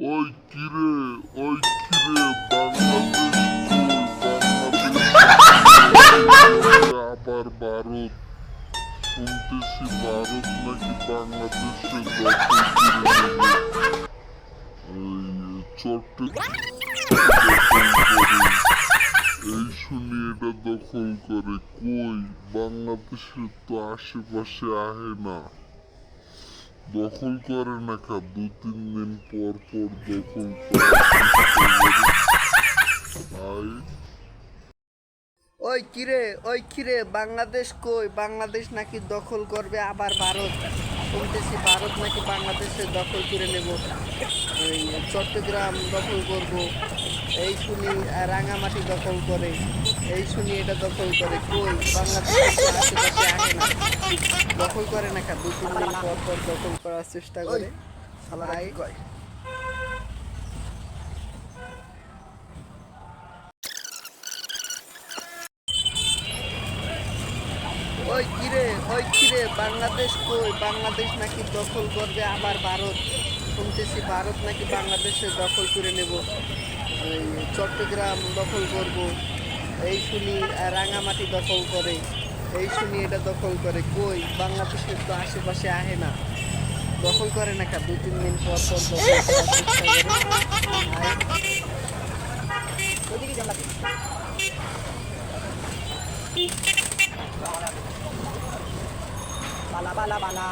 ওই কিরে ওই কিরে, বাংলাদেশ আবার ভারত। শুনতেছি ভারত নাকি বাংলাদেশে এই শুনি, এটা দখল করে। কই? বাংলাদেশের তো আশেপাশে আহে না। দখল করে না খা, দু তিন দিন পর পর দখল করে। ওই কিরে ওই কিরে, বাংলাদেশ কই? বাংলাদেশ নাকি দখল করবে আবার ভারত? শুনতেছি ভারত নাকি বাংলাদেশে দখল করে নেব। ওই চট্টগ্রাম দখল করব। এই শুনি রাঙামাটি দখল করে। এই শুনি এটা দখল করে। কই? বাংলাদেশ না দখল করে না দু তিন দিন পর পর দখল করার চেষ্টা করে। ওই কিরে ওই কিরে বাংলাদেশ কই? বাংলাদেশ নাকি দখল করবে আবার ভারত? শুনতেছি ভারত নাকি বাংলাদেশে দখল করে নেব। ওই চট্টগ্রাম দখল করব। এই শুনি রাঙামাটি দখল করে। এই শুনি এটা দখল করে কই? বাংলাদেশের তো আশেপাশে আহে না। দখল করে না কা দু তিন দিন পর পর। বালা বালা বালা।